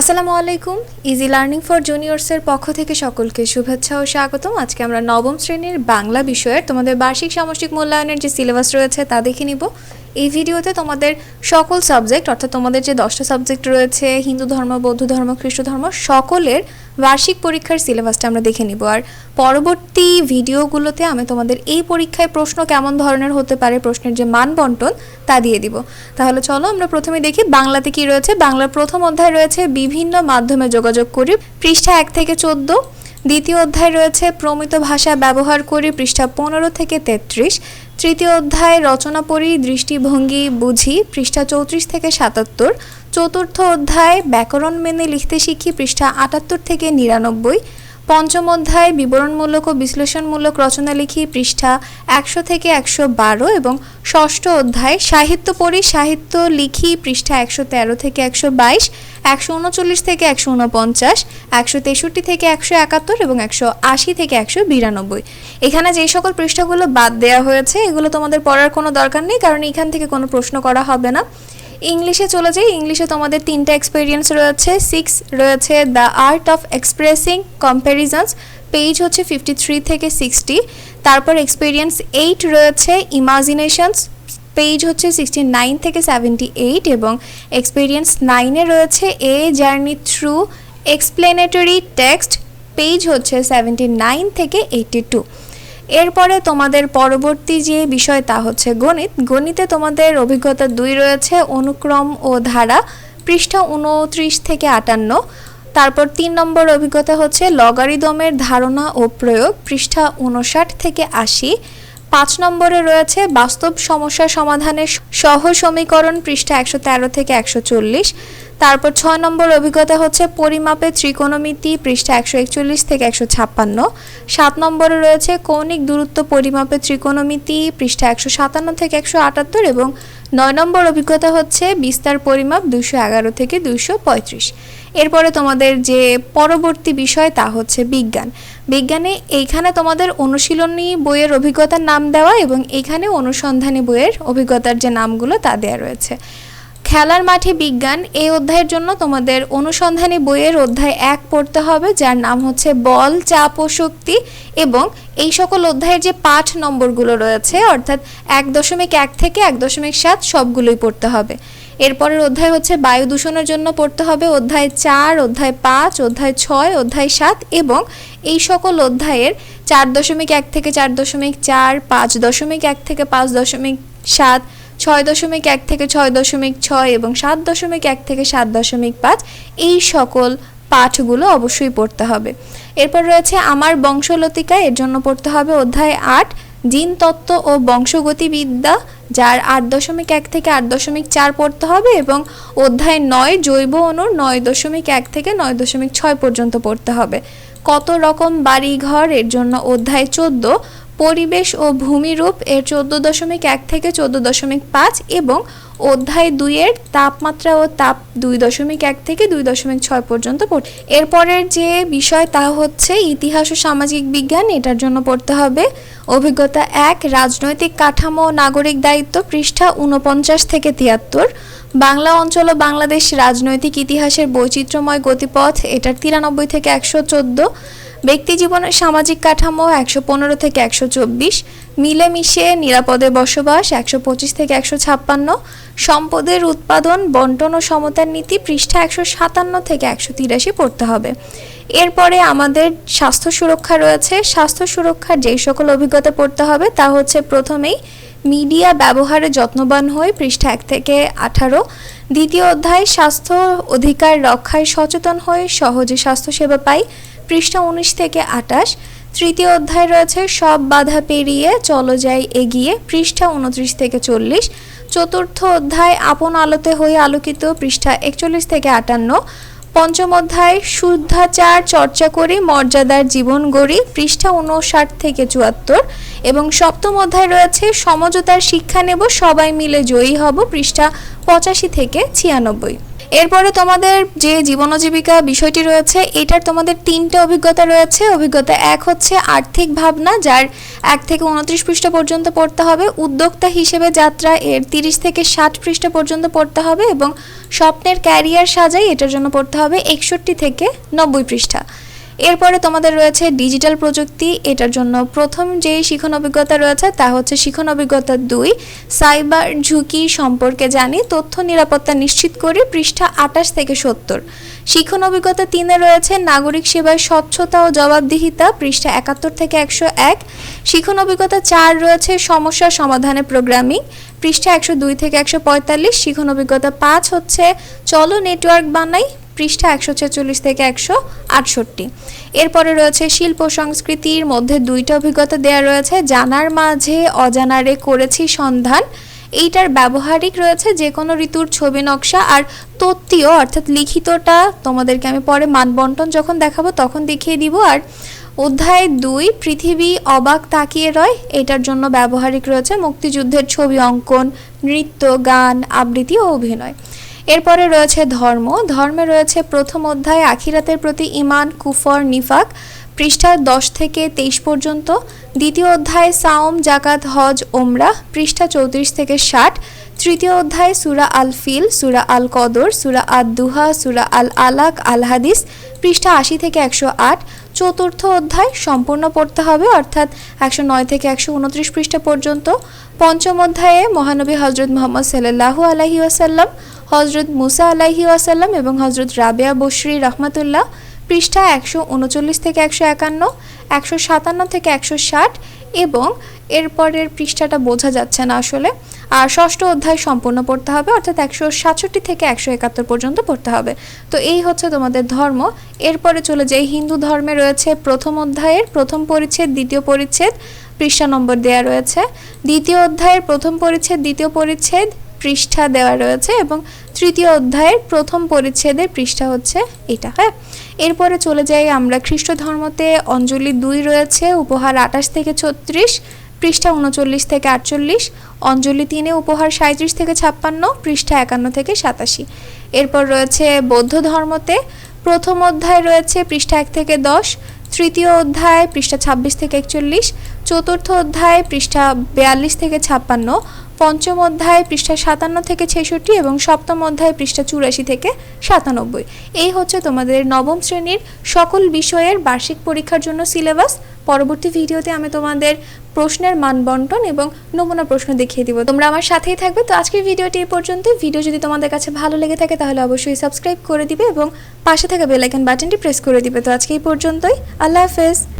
আসসালামু আলাইকুম easy learning for জুনিয়র্সের পক্ষ থেকে সকলকে শুভেচ্ছা ও স্বাগতম। আজকে আমরা নবম শ্রেণির বাংলা বিষয়ের তোমাদের বার্ষিক সামষ্টিক মূল্যায়নের যে সিলেবাস রয়েছে তা দেখে নিব। এই ভিডিওতে তোমাদের সকল সাবজেক্ট অর্থাৎ তোমাদের যে দশটা সাবজেক্ট রয়েছে, হিন্দু ধর্ম, বৌদ্ধ ধর্ম, খ্রিস্ট ধর্ম, সকলের বার্ষিক পরীক্ষার সিলেবাসটা আমরা দেখে নিব। আর পরবর্তী ভিডিওগুলোতে আমি তোমাদের এই পরীক্ষায় প্রশ্ন কেমন ধরনের হতে পারে, প্রশ্নের যে মান বন্টন তা দিয়ে দিব। তাহলে চলো আমরা প্রথমে দেখি বাংলাতে কি রয়েছে। বাংলার প্রথম অধ্যায় রয়েছে বিভিন্ন মাধ্যমে যোগাযোগ করি। পৃষ্ঠা এক থেকে চোদ্দ। দ্বিতীয় অধ্যায় রয়েছে প্রমিত ভাষা ব্যবহার করি, পৃষ্ঠা পনেরো থেকে তেত্রিশ। তৃতীয় অধ্যায় রচনা পড়ি, দৃষ্টিভঙ্গি বুঝি, পৃষ্ঠা চৌত্রিশ থেকে সাতাত্তর। চতুর্থ অধ্যায় ব্যাকরণ মেনে লিখতে শিখি, পৃষ্ঠা আটাত্তর থেকে নিরানব্বই। পঞ্চম অধ্যায় বিবরণমূলক ও বিশ্লেষণমূলক রচনা লিখি পৃষ্ঠা একশো থেকে একশো বারো এবং ষষ্ঠ অধ্যায় সাহিত্য পড়ি সাহিত্য লিখি পৃষ্ঠা একশো তেরো থেকে একশো বাইশ, একশো উনচল্লিশ থেকে একশো উনপঞ্চাশ, একশো তেষট্টি থেকে একশো একাত্তর এবং একশো আশি থেকে একশো বিরানব্বই। এখানে যে সকল পৃষ্ঠাগুলো বাদ দেওয়া হয়েছে, এগুলো তোমাদের পড়ার কোনো দরকার নেই, কারণ এখান থেকে কোনো প্রশ্ন করা হবে না। ইংলিশে চলে যাই। ইংলিশে তোমাদের তিনটা এক্সপিরিয়েন্স রয়েছে। সিক্স রয়েছে the art of expressing comparisons page হচ্ছে ফিফটি থ্রি থেকে সিক্সটি তারপর এক্সপিরিয়েন্স এইট রয়েছে ইমাজিনেশনস পেজ হচ্ছে সিক্সটি নাইন থেকে সেভেন্টি এইট এবং এক্সপিরিয়েন্স নাইনে রয়েছে a journey through explanatory text page হচ্ছে সেভেন্টি নাইন থেকে এইটি টু এরপরে তোমাদের পরবর্তী যে বিষয় তা হচ্ছে গণিত। গণিতে তোমাদের অভিজ্ঞতা দুই রয়েছে, অনুক্রম ও ধারা, পৃষ্ঠা উনত্রিশ থেকে আটান্ন। তারপর তিন নম্বর অভিজ্ঞতা হচ্ছে লগারিদমের ধারণা ও প্রয়োগ, পৃষ্ঠা উনষাট থেকে আশি। পাঁচ নম্বরে রয়েছে বাস্তব সমস্যা সমাধানের সহ সমীকরণ, পৃষ্ঠা একশো তেরো থেকে একশো চল্লিশ। তারপর ছয় নম্বর অভিজ্ঞতা হচ্ছে পরিমাপে ত্রিকোণমিতি পৃষ্ঠা একশো একচল্লিশ থেকে একশো ছাপ্পান্ন। সাত নম্বরে রয়েছে কৌণিক দূরত্ব পরিমাপে ত্রিকোণমিতি পৃষ্ঠা একশো সাতান্ন থেকে একশো আটাত্তর এবং নয় নম্বর অভিজ্ঞতা হচ্ছে বিস্তার পরিমাপ দুশো এগারো থেকে দুশো পঁয়ত্রিশ। এরপরে তোমাদের যে পরবর্তী বিষয় তা হচ্ছে বিজ্ঞান। বিজ্ঞানে এইখানে তোমাদের অনুশীলনী বইয়ের অভিজ্ঞতার নাম দেওয়া এবং এখানে অনুসন্ধানী বইয়ের অভিজ্ঞতার যে নামগুলো তা দেওয়া রয়েছে। খেলার মাঠে বিজ্ঞান এই অধ্যায়ের জন্য তোমাদের অনুসন্ধানী বইয়ের অধ্যায় এক পড়তে হবে, যার নাম হচ্ছে বল, চাপ ও শক্তি এবং এই সকল অধ্যায়ের যে পাঠ নম্বরগুলো রয়েছে, অর্থাৎ এক দশমিক এক থেকে এক দশমিক সাত সবগুলোই পড়তে হবে। এরপরের অধ্যায় হচ্ছে বায়ু দূষণের জন্য পড়তে হবে, অধ্যায় চার, অধ্যায় পাঁচ, অধ্যায় ছয়, অধ্যায় সাত এবং এই সকল অধ্যায়ের চার দশমিক এক থেকে চার দশমিক চার, পাঁচ দশমিক এক থেকে পাঁচ দশমিক সাত ছয় দশমিক এক থেকে ছয় দশমিক ছয় এবং সাত দশমিক এক থেকে সাত দশমিক পাঁচ, এই সকল পাঠগুলো অবশ্যই পড়তে হবে। এরপর রয়েছে আমার বংশলতিকা, এর জন্য পড়তে হবে অধ্যায় আট, জিন তত্ত্ব ও বংশগতিবিদ্যা, যার আট দশমিক এক থেকে আট দশমিক চার পড়তে হবে এবং অধ্যায় নয়, জৈব অণুর নয় দশমিক এক থেকে নয় দশমিক ছয় পর্যন্ত পড়তে হবে। কত রকম বাড়ি ঘর এর জন্য অধ্যায় চোদ্দ পরিবেশ ও ভূমিরূপ এর চোদ্দ দশমিক এক থেকে চোদ্দ দশমিক পাঁচ এবং অধ্যায় দুইয়ের তাপমাত্রা ও তাপ দুই দশমিক এক থেকে দুই দশমিক ছয় পর্যন্ত পড় এরপরের যে বিষয় তা হচ্ছে ইতিহাস ও সামাজিক বিজ্ঞান, এটার জন্য পড়তে হবে। অভিজ্ঞতা এক, রাজনৈতিক কাঠামো নাগরিক দায়িত্ব পৃষ্ঠা উনপঞ্চাশ থেকে তিয়াত্তর। বাংলা অঞ্চল ও বাংলাদেশ রাজনৈতিক ইতিহাসের বৈচিত্র্যময় গতিপথ, এটার তিরানব্বই থেকে একশো চোদ্দ। ব্যক্তি জীবনের সামাজিক কাঠামো একশো পনেরো থেকে একশো চব্বিশ, মিলেমিশে নিরাপদে বসবাস একশো পঁচিশ থেকে একশো ছাপ্পান্ন, সম্পদের উৎপাদন, বন্টন ও সমতার নীতি পৃষ্ঠা একশো সাতান্ন থেকে একশো তিরাশি পড়তে হবে। এরপরে আমাদের স্বাস্থ্য সুরক্ষা রয়েছে। স্বাস্থ্য সুরক্ষার যেই সকল অভিজ্ঞতা পড়তে হবে তা হচ্ছে প্রথমেই মিডিয়া ব্যবহারে যত্নবান হয়ে পৃষ্ঠা এক থেকে আঠারো। দ্বিতীয় অধ্যায়, স্বাস্থ্য অধিকার রক্ষায় সচেতন হয়ে সহজে স্বাস্থ্যসেবা পাই। পৃষ্ঠা উনিশ থেকে আটাশ তৃতীয় অধ্যায় রয়েছে, সব বাধা পেরিয়ে চলো যাই এগিয়ে, পৃষ্ঠা উনত্রিশ থেকে চল্লিশ। চতুর্থ অধ্যায়, আপন আলোতে হয়ে আলোকিত, পৃষ্ঠা একচল্লিশ থেকে আটান্ন। পঞ্চম অধ্যায়, শুদ্ধাচার চর্চা করি, মর্যাদার জীবন গড়ি, পৃষ্ঠা উনষাট থেকে চুয়াত্তর। এবং সপ্তম অধ্যায় রয়েছে, সমঝোতার শিক্ষা নেব, সবাই মিলে জয়ী হব, পৃষ্ঠা পঁচাশি থেকে ছিয়ানব্বই। এরপরে তোমাদের যে জীবন জীবিকা বিষয়টি রয়েছে, এটার তোমাদের তিনটে অভিজ্ঞতা রয়েছে। অভিজ্ঞতা এক হচ্ছে আর্থিক ভাবনা, যার এক থেকে উনত্রিশ পৃষ্ঠা পর্যন্ত পড়তে হবে। উদ্যোক্তা হিসেবে যাত্রা এর তিরিশ থেকে ষাট পৃষ্ঠা পর্যন্ত পড়তে হবে এবং স্বপ্নের ক্যারিয়ার সাজাই এটার জন্য পড়তে হবে একষট্টি থেকে নব্বই পৃষ্ঠা। এরপরে তোমাদের রয়েছে ডিজিটাল প্রযুক্তি, এটার জন্য প্রথম যে শিখন অভিজ্ঞতা রয়েছে তা হচ্ছে শিখন অভিজ্ঞতা দুই, সাইবার ঝুঁকি সম্পর্কে জানি, তথ্য নিরাপত্তা নিশ্চিত করি, পৃষ্ঠা আটাশ থেকে সত্তর। শিখন অভিজ্ঞতা তিনে রয়েছে নাগরিক সেবায় স্বচ্ছতা ও জবাবদিহিতা, পৃষ্ঠা একাত্তর থেকে একশো এক। শিখন অভিজ্ঞতা চার রয়েছে সমস্যা সমাধানে প্রোগ্রামিং পৃষ্ঠা একশো দুই থেকে একশো পঁয়তাল্লিশ। শিখন অভিজ্ঞতা পাঁচ হচ্ছে চলো নেটওয়ার্ক বানাই পৃষ্ঠা একশো ছেচল্লিশ থেকে একশো আটষট্টি। এরপরে রয়েছে শিল্প সংস্কৃতির মধ্যে দুইটা অভিজ্ঞতা দেওয়া রয়েছে। জানার মাঝে অজানারে করেছি সন্ধান। এইটার ব্যবহারিক রয়েছে যে কোনো ঋতুর ছবি নকশা আর তত্ত্বীয়, অর্থাৎ লিখিতটা তোমাদেরকে আমি পরে মানবন্টন যখন দেখাবো তখন দেখিয়ে দিব। আর অধ্যায় দুই, পৃথিবী অবাক তাকিয়ে রয়, এটার জন্য ব্যবহারিক রয়েছে মুক্তিযুদ্ধের ছবি অঙ্কন, নৃত্য, গান, আবৃত্তি ও অভিনয়। এরপরে রয়েছে ধর্ম। ধর্মে রয়েছে প্রথম অধ্যায়, আখিরাতের প্রতি ইমান কুফর, নিফাক পৃষ্ঠা দশ থেকে তেইশ পর্যন্ত। দ্বিতীয় অধ্যায়, সাওম, জাকাত, হজ ওমরা পৃষ্ঠা চৌত্রিশ থেকে ষাট। তৃতীয় অধ্যায়, সুরা আল ফিল সুরা আল কদর সুরা আদ দুহা সুরা আল আলাক আল হাদিস পৃষ্ঠা আশি থেকে একশো আট। চতুর্থ অধ্যায় সম্পূর্ণ পড়তে হবে, অর্থাৎ একশো নয় থেকে একশো উনত্রিশ পৃষ্ঠা পর্যন্ত। পঞ্চম অধ্যায়ে মহানবী হজরত মোহাম্মদ সাল্লাহু আলাহি ওয়াসাল্লাম হজরত মুসা আলাহি ওয়াসাল্লাম এবং হজরত রাবেয়া বশরি রহমাতুল্লাহ, পৃষ্ঠা একশো উনচল্লিশ থেকে একশো একান্ন, একশো সাতান্ন থেকে একশো ষাট এবং এরপরের পৃষ্ঠাটা বোঝা যাচ্ছে না আসলে। আর ষষ্ঠ অধ্যায় সম্পূর্ণ পড়তে হবে, অর্থাৎ একশো সাতষট্টি থেকে একশো একাত্তর পর্যন্ত পড়তে হবে। তো এই হচ্ছে তোমাদের ধর্ম। এরপরে চলে যাই, হিন্দু ধর্মে রয়েছে প্রথম অধ্যায়ের প্রথম পরিচ্ছেদ, দ্বিতীয় পরিচ্ছেদ, পৃষ্ঠা নম্বর দেওয়া রয়েছে। দ্বিতীয় অধ্যায়ের প্রথম পরিচ্ছেদ, দ্বিতীয় পরিচ্ছেদ, পৃষ্ঠা দেওয়া রয়েছে এবং তৃতীয় অধ্যায়ের প্রথম পরিচ্ছেদের পৃষ্ঠা হচ্ছে এটা হ্যাঁ? এরপরে চলে যাই আমরা খ্রিস্ট ধর্মতে অঞ্জলি দুই রয়েছে, উপহার আঠাশ থেকে ছত্রিশ, পৃষ্ঠা উনচল্লিশ থেকে আটচল্লিশ, অঞ্জলি তিনে, উপহার সাঁত্রিশ থেকে ছাপ্পান্ন, পৃষ্ঠা একান্ন থেকে সাতাশি। এরপর রয়েছে বৌদ্ধ ধর্মতে প্রথম অধ্যায় রয়েছে, পৃষ্ঠা এক থেকে দশ, তৃতীয় অধ্যায়, পৃষ্ঠা ছাব্বিশ থেকে একচল্লিশ, চতুর্থ অধ্যায়, পৃষ্ঠা বিয়াল্লিশ থেকে ছাপ্পান্ন পঞ্চম অধ্যায় পৃষ্ঠা সাতান্ন থেকে ছেষট্টি এবং সপ্তম অধ্যায় পৃষ্ঠা চুরাশি থেকে সাতানব্বই। এই হচ্ছে তোমাদের নবম শ্রেণির সকল বিষয়ের বার্ষিক পরীক্ষার জন্য সিলেবাস। পরবর্তী ভিডিওতে আমি তোমাদের প্রশ্নের মান বন্টন এবং নমুনা প্রশ্ন দেখিয়ে দিব। তোমরা আমার সাথেই থাকবে। তো আজকের ভিডিওটি এই পর্যন্ত। ভিডিও যদি তোমাদের কাছে ভালো লেগে থাকে তাহলে অবশ্যই সাবস্ক্রাইব করে দিবে এবং পাশে থাকা বেল আইকন বাটনটি প্রেস করে দিবে। তো আজকে এই পর্যন্তই। আল্লাহ হাফেজ।